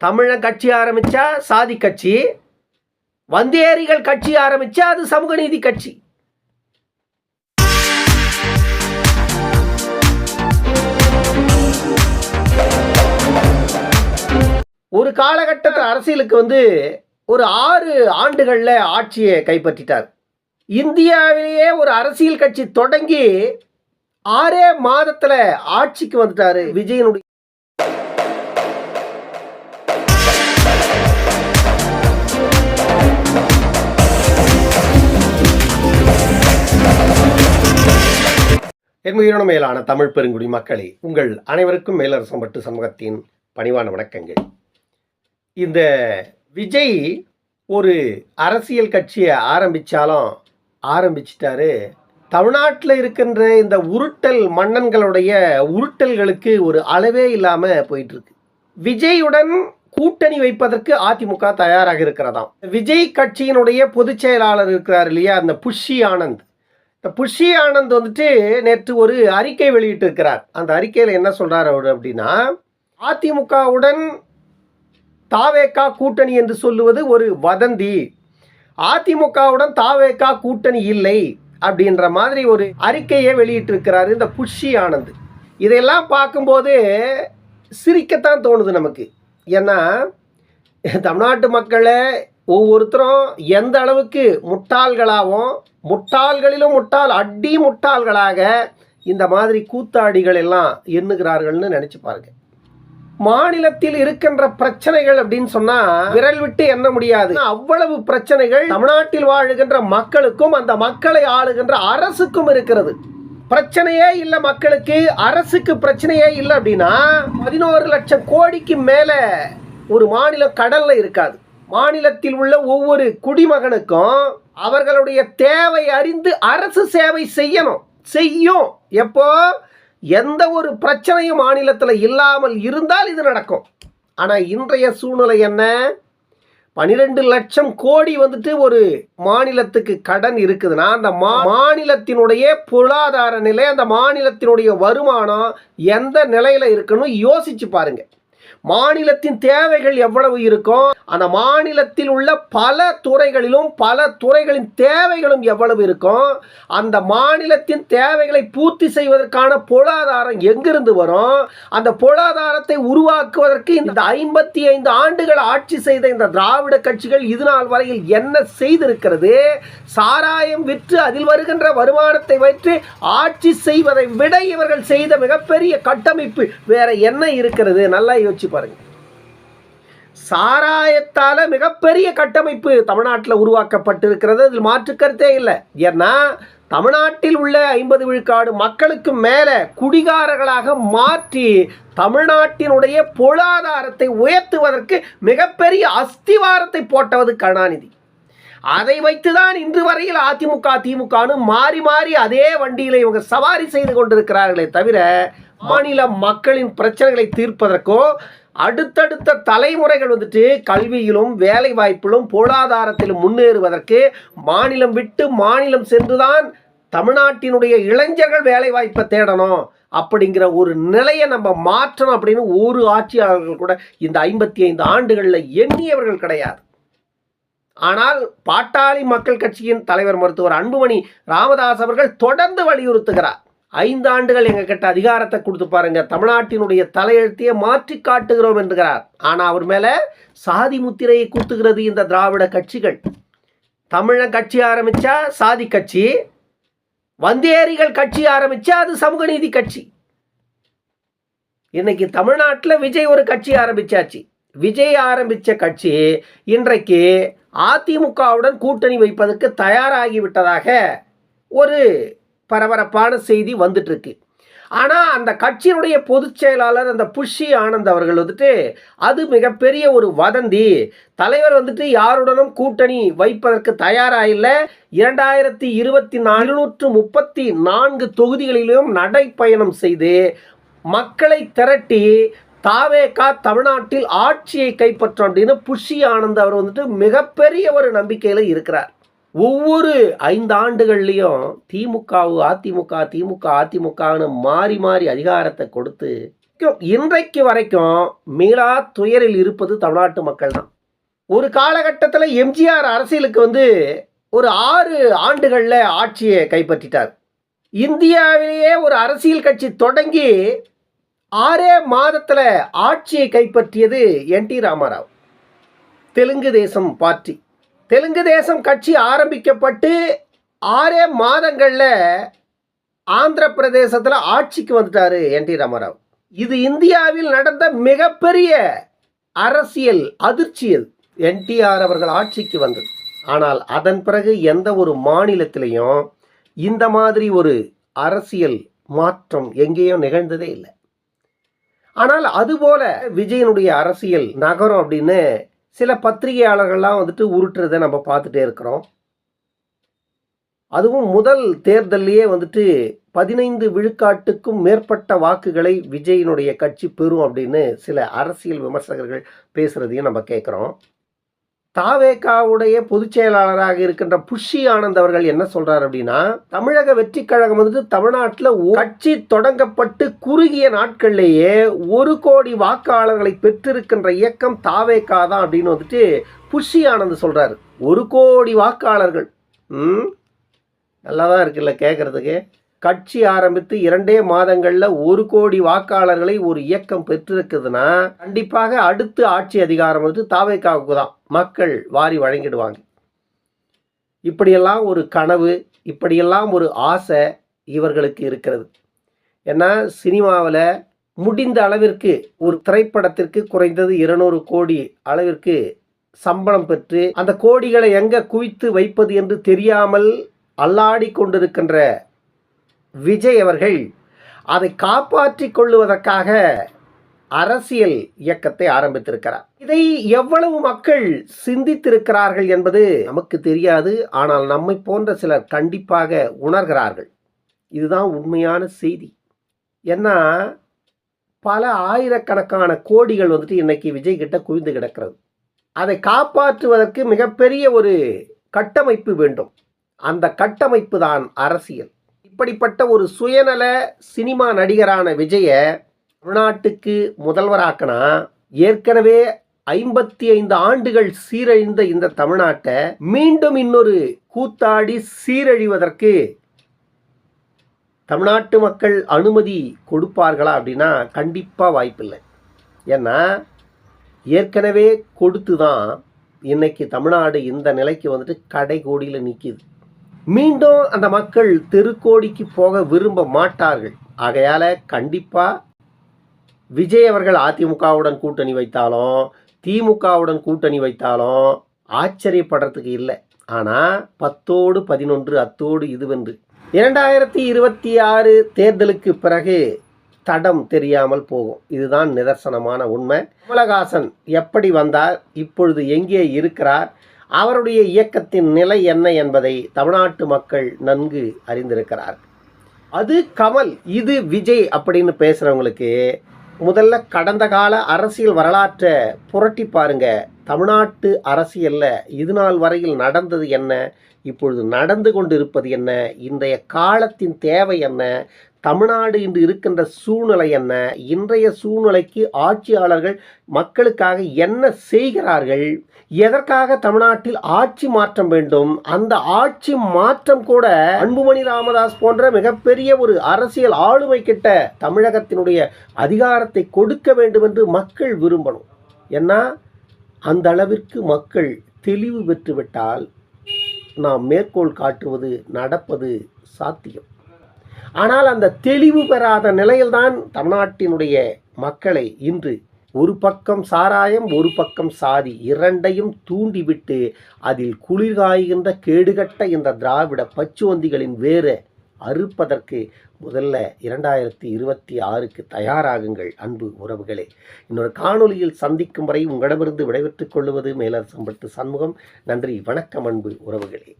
தமிழன் கட்சி ஆரம்பிச்சா சாதி கட்சி வந்தேரிகள் கட்சி ஆரம்பிச்சா அது சமூக நீதி கட்சி. ஒரு காலகட்டத்தில் அரசியலுக்கு வந்து ஒரு ஆறு ஆண்டுகளில் ஆட்சியை கைப்பற்றிட்டார். இந்தியாவிலேயே ஒரு அரசியல் கட்சி தொடங்கி ஆறே மாதத்துல ஆட்சிக்கு வந்துட்டாரு விஜயனுடைய என் உயிரின மேலான தமிழ் பெருங்குடி மக்களே உங்கள் அனைவருக்கும் மேலரசம் பட்டு சமூகத்தின் பணிவான வணக்கங்கள். இந்த விஜய் ஒரு அரசியல் கட்சியை ஆரம்பித்தாலும் ஆரம்பிச்சிட்டாரு. தமிழ்நாட்டில் இருக்கின்ற இந்த உருட்டல் மன்னன்களுடைய உருட்டல்களுக்கு ஒரு அளவே இல்லாமல் போயிட்டுருக்கு. விஜயுடன் கூட்டணி வைப்பதற்கு அதிமுக தயாராக இருக்கிறதாம். விஜய் கட்சியினுடைய பொதுச் செயலாளர் இருக்கிறார் இல்லையா அந்த புஷி ஆனந்த். புஷி ஆனந்த் வந்துட்டு நேற்று ஒரு அறிக்கை வெளியிட்டிருக்கிறார். அந்த அறிக்கையில் என்ன சொல்கிறார் அவர் அப்படின்னா அதிமுகவுடன் தாவேக்கா கூட்டணி என்று சொல்லுவது ஒரு வதந்தி. அதிமுகவுடன் தாவேக்கா கூட்டணி இல்லை. அப்படின்ற மாதிரி ஒரு அறிக்கையை வெளியிட்டிருக்கிறாரு இந்த புஷி ஆனந்த். இதையெல்லாம் பார்க்கும்போது சிரிக்கத்தான் தோணுது நமக்கு. ஏன்னா தமிழ்நாட்டு மக்களை ஒவ்வொருத்தரும் எந்த அளவுக்கு முட்டாள்களாகவும் முட்டாள்களிலும் முட்டாள் அடி முட்டாள்களாக இந்த மாதிரி கூத்தாடிகள் எல்லாம் எண்ணுகிறார்கள்னு நினச்சி பாருங்க. மாநிலத்தில் இருக்கின்ற பிரச்சனைகள் அப்படின்னு சொன்னா விரல் விட்டு எண்ண முடியாது. அவ்வளவு பிரச்சனைகள் தமிழ்நாட்டில் வாழுகின்ற மக்களுக்கும் அந்த மக்களை ஆளுகின்ற அரசுக்கும் இருக்கிறது. பிரச்சனையே இல்லை மக்களுக்கு அரசுக்கு பிரச்சனையே இல்லை அப்படின்னா பதினோரு லட்சம் கோடிக்கு மேல ஒரு மாநிலம் கடல்ல இருக்காது. மாநிலத்தில் உள்ள ஒவ்வொரு குடிமகனுக்கும் அவர்களுடைய தேவை அறிந்து அரசு சேவை செய்யணும். செய்யும். எப்போ? எந்த ஒரு பிரச்சனையும் மாநிலத்தில் இல்லாமல் இருந்தால் இது நடக்கும். ஆனால் இன்றைய சூழ்நிலை என்ன? பனிரெண்டு லட்சம் கோடி வந்துட்டு ஒரு மாநிலத்துக்கு கடன் இருக்குதுன்னா அந்த மா மாநிலத்தினுடைய பொருளாதார நிலை அந்த மாநிலத்தினுடைய வருமானம் எந்த நிலையில் இருக்குன்னு யோசிச்சு பாருங்கள் மாநிலத்தின் தேவைகள் எவ்வளவு இருக்கும் அந்த மாநிலத்தில் உள்ள பல துறைகளிலும் பல துறைகளின் தேவைகளும் எவ்வளவு இருக்கும் அந்த மாநிலத்தின் தேவைகளை பூர்த்தி செய்வதற்கான பொருளாதாரம் எங்கிருந்து வரும்? அந்த பொருளாதாரத்தை உருவாக்குவதற்கு இந்த ஐம்பத்தி ஐந்து ஆண்டுகள் ஆட்சி செய்த இந்த திராவிட கட்சிகள் இது நாள் வரையில் என்ன செய்திருக்கிறது? சாராயம் விற்று அதில் வருகின்ற வருமானத்தை வைத்து ஆட்சி செய்வதை விட இவர்கள் செய்த மிகப்பெரிய கட்டமைப்பு வேற என்ன இருக்கிறது? நல்லா யோசிச்சு பாருங்க. சாராயத்தால மிகப்பெரிய கட்டமைப்பு தமிழ்நாட்டில் உருவாக்கப்பட்டிருக்கிறது. அதில் மாற்று கருத்தே இல்லை. ஏன்னா தமிழ்நாட்டில் உள்ள ஐம்பது விழுக்காடு மக்களுக்கு மேலே குடிகாரர்களாக மாற்றி தமிழ்நாட்டினுடைய பொருளாதாரத்தை உயர்த்துவதற்கு மிகப்பெரிய அஸ்திவாரத்தை போட்டவது கருணாநிதி. அதை வைத்துதான் இன்று வரையில் அதிமுக திமுகனு மாறி மாறி அதே வண்டியில் இவங்க சவாரி செய்து கொண்டிருக்கிறார்களே தவிர மாநில மக்களின் பிரச்சனைகளை தீர்ப்பதற்கோ அடுத்தடுத்த தலைமுறைகள் வந்துட்டு கல்வியிலும் வேலை வாய்ப்பிலும் பொருளாதாரத்திலும் முன்னேறுவதற்கு மாநிலம் விட்டு மாநிலம் சென்றுதான் தமிழ்நாட்டினுடைய இளைஞர்கள் வேலை வாய்ப்பை தேடணும் அப்படிங்கிற ஒரு நிலையை நம்ம மாற்றணும் அப்படின்னு ஒரு ஆட்சியாளர்கள் கூட இந்த ஐம்பத்தி ஐந்து ஆண்டுகளில் எண்ணியவர்கள் கிடையாது. ஆனால் பாட்டாளி மக்கள் கட்சியின் தலைவர் மருத்துவர் அன்புமணி ராமதாஸ் அவர்கள் தொடர்ந்து வலியுறுத்துகிறார். ஐந்து ஆண்டுகள் அதிகாரத்தை கொடுத்து பாருங்க. தமிழ்நாட்டினுடைய தலையெழுத்தையே மாற்றி காட்டுகிறோம் என்கிறார். ஆனால் அவர் மேலே சாதி முத்திரையை குத்துகிறது இந்த திராவிட கட்சிகள். தமிழன் கட்சி ஆரம்பித்தா சாதி கட்சி வந்தேரிகள் கட்சி ஆரம்பித்தா அது சமூக நீதி கட்சி. இன்னைக்கு தமிழ்நாட்டில் விஜய் ஒரு கட்சி ஆரம்பிச்சாச்சு. விஜய் ஆரம்பித்த கட்சி இன்றைக்கு அதிமுகவுடன் கூட்டணி வைப்பதற்கு தயாராகிவிட்டதாக ஒரு பரபரப்பான செய்தி வந்துட்டுருக்கு. ஆனால் அந்த கட்சியினுடைய பொதுச் செயலாளர் அந்த புஷி ஆனந்த் அவர்கள் வந்துட்டு அது மிகப்பெரிய ஒரு வதந்தி. தலைவர் வந்துட்டு யாருடனும் கூட்டணி வைப்பதற்கு தயாராக இல்லை இரண்டாயிரத்தி இருபத்தி நானூற்று முப்பத்தி நான்கு தொகுதிகளிலும் நடைப்பயணம் செய்து மக்களை திரட்டி தாவேகா தமிழ்நாட்டில் ஆட்சியை கைப்பற்றும் அப்படின்னு புஷி ஆனந்த் அவர் வந்துட்டு மிகப்பெரிய ஒரு நம்பிக்கையில் இருக்கிறார். ஒவ்வொரு ஐந்து ஆண்டுகள்லையும் திமுக அதிமுக திமுக அதிமுகன்னு மாறி மாறி அதிகாரத்தை கொடுத்து இன்றைக்கு வரைக்கும் மீளா துயரில் இருப்பது தமிழ்நாட்டு மக்கள் தான் ஒரு காலகட்டத்தில் எம்ஜிஆர் அரசியலுக்கு வந்து ஒரு ஆறு ஆண்டுகளில் ஆட்சியை கைப்பற்றிட்டார். இந்தியாவிலேயே ஒரு அரசியல் கட்சி தொடங்கி ஆறே மாதத்தில் ஆட்சியை கைப்பற்றியது என் டி ராமராவ். தெலுங்கு தேசம் பார்ட்டி. தெலுங்கு தேசம் கட்சி ஆரம்பிக்கப்பட்டு ஆறே மாதங்களில் ஆந்திர பிரதேசத்தில் ஆட்சிக்கு வந்துட்டாரு என் டி ராமராவ். இது இந்தியாவில் நடந்த மிகப்பெரிய அரசியல் அதிர்ச்சி என்டிஆர் அவர்கள் ஆட்சிக்கு வந்தது. ஆனால் அதன் பிறகு எந்த ஒரு மாநிலத்திலையும் இந்த மாதிரி ஒரு அரசியல் மாற்றம் எங்கேயும் நிகழ்ந்ததே இல்லை. ஆனால் அதுபோல விஜயனுடைய அரசியல் நகரம் அப்படின்னு சில பத்திரிகையாளர்கள்லாம் வந்துட்டு உருட்டுறதை நம்ம பார்த்துட்டே இருக்கிறோம். அதுவும் முதல் தேர்தல்லையே வந்துட்டு பதினைந்து விழுக்காட்டுக்கும் மேற்பட்ட வாக்குகளை விஜயினுடைய கட்சி பெறும் அப்படின்னு சில அரசியல் விமர்சகர்கள் பேசுகிறதையும் நம்ம கேட்குறோம் தாவேகாவுடைய பொதுச் செயலாளராக இருக்கின்ற புஷி ஆனந்த் அவர்கள் என்ன சொல்றார் அப்படின்னா தமிழக வெற்றி கழகம் வந்துட்டு தமிழ்நாட்டில் கட்சி தொடங்கப்பட்டு குறுகிய நாட்கள்லேயே ஒரு கோடி வாக்காளர்களை பெற்றிருக்கின்ற இயக்கம் தாவேகா தான் அப்படின்னு வந்துட்டு புஷி ஆனந்த் சொல்றாரு. ஒரு கோடி வாக்காளர்கள். ம்? நல்லா தான் இருக்குல்ல கேட்கறதுக்கு கட்சி ஆரம்பித்து இரண்டே மாதங்களில் ஒரு கோடி வாக்காளர்களை ஒரு இயக்கம் பெற்றிருக்குதுன்னா கண்டிப்பாக அடுத்து ஆட்சி அதிகாரம் வந்து தாவேக்காவுக்கு தான். மக்கள் வாரி வழங்கிடுவாங்க. இப்படியெல்லாம் ஒரு கனவு இப்படியெல்லாம் ஒரு ஆசை இவர்களுக்கு இருக்கிறது. ஏன்னா சினிமாவில் முடிந்த அளவிற்கு ஒரு திரைப்படத்திற்கு குறைந்தது இருநூறு கோடி அளவிற்கு சம்பளம் பெற்று அந்த கோடிகளை எங்கே குவித்து வைப்பது என்று தெரியாமல் அல்லாடி கொண்டிருக்கின்ற விஜய் அவர்கள் அதை காப்பாற்றி கொள்ளுவதற்காக அரசியல் இயக்கத்தை ஆரம்பித்திருக்கிறார். இதை எவ்வளவு மக்கள் சிந்தித்திருக்கிறார்கள் என்பது நமக்கு தெரியாது. ஆனால் நம்மை போன்ற சிலர் கண்டிப்பாக உணர்கிறார்கள். இதுதான் உண்மையான செய்தி. ஏன்னா பல ஆயிரக்கணக்கான கோடிகள் வந்துட்டு இன்னைக்கு விஜய் கிட்ட குவிந்து கிடக்கிறது. அதை காப்பாற்றுவதற்கு மிகப்பெரிய ஒரு கட்டமைப்பு வேண்டும். அந்த கட்டமைப்பு தான் அரசியல். இப்படிப்பட்ட ஒரு சுயநல சினிமா நடிகரான விஜயை தமிழ்நாட்டுக்கு முதல்வராக்கினா ஏற்கனவே ஐம்பத்தி ஐந்து ஆண்டுகள் சீரழிந்த இந்த தமிழ்நாட்டை மீண்டும் இன்னொரு கூத்தாடி சீரழிவதற்கு தமிழ்நாட்டு மக்கள் அனுமதி கொடுப்பார்களா அப்படின்னா கண்டிப்பாக வாய்ப்பில்லை. ஏன்னா ஏற்கனவே கொடுத்து தான் இன்னைக்கு தமிழ்நாடு இந்த நிலைக்கு வந்துட்டு கடைகோடியில் நிற்கிது மீண்டும் அந்த மக்கள் தெருக்கோடிக்கு போக விரும்ப மாட்டார்கள். ஆகையால் கண்டிப்பாக விஜய் அவர்கள் அதிமுகவுடன் கூட்டணி வைத்தாலும் திமுகவுடன் கூட்டணி வைத்தாலும் ஆச்சரியப்படுறதுக்கு இல்லை. ஆனால் பத்தோடு பதினொன்று அத்தோடு இதுவென்று இரண்டாயிரத்தி இருபத்தி ஆறு தேர்தலுக்கு பிறகு தடம் தெரியாமல் போகும். இதுதான் நிதர்சனமான உண்மை. கமலஹாசன் எப்படி வந்தார் இப்பொழுது எங்கே இருக்கிறார் அவருடைய இயக்கத்தின் நிலை என்ன என்பதை தமிழ்நாட்டு மக்கள் நன்கு அறிந்திருக்கிறார் அது கமல் இது விஜய் அப்படின்னு பேசுகிறவங்களுக்கு முதல்ல கடந்த கால அரசியல் வரலாற்றை புரட்டி பாருங்க. தமிழ்நாட்டு அரசியலில் இது நாள் வரையில் நடந்தது என்ன? இப்பொழுது நடந்து கொண்டு இருப்பது என்ன? இன்றைய காலத்தின் தேவை என்ன? தமிழ்நாடு இன்று இருக்கின்ற சூழ்நிலை என்ன? இன்றைய சூழ்நிலைக்கு ஆட்சியாளர்கள் மக்களுக்காக என்ன செய்கிறார்கள்? எதற்காக தமிழ்நாட்டில் ஆட்சி மாற்றம் வேண்டும்? அந்த ஆட்சி மாற்றம் கூட அன்புமணி ராமதாஸ் போன்ற மிகப்பெரிய ஒரு அரசியல் ஆளுமை கிட்ட தமிழகத்தினுடைய அதிகாரத்தை கொடுக்க வேண்டும் என்று மக்கள் விரும்பணும். ஏன்னா அந்த அளவிற்கு மக்கள் தெளிவு பெற்றுவிட்டால் நாம் மேற்கோள் காட்டுவது நடப்பது சாத்தியம். ஆனால் அந்த தெளிவு பெறாத நிலையில்தான் தமிழ்நாட்டினுடைய மக்களை இன்று ஒரு பக்கம் சாராயம் ஒரு பக்கம் சாதி இரண்டையும் தூண்டிவிட்டு அதில் குளிர்காய்கின்ற கேடுகட்ட இந்த திராவிட பச்சுவந்திகளின் வேறு அறுப்பதற்கு முதல்ல இரண்டாயிரத்தி இருபத்தி ஆறுக்கு தயாராகுங்கள் அன்பு உறவுகளே. இன்னொரு காணொளியில் சந்திக்கும் வரை உங்களிடமிருந்து விடைபெற்றுக் கொள்வது மேலரசம்பட்டு சண்முகம். நன்றி வணக்கம் அன்பு உறவுகளே.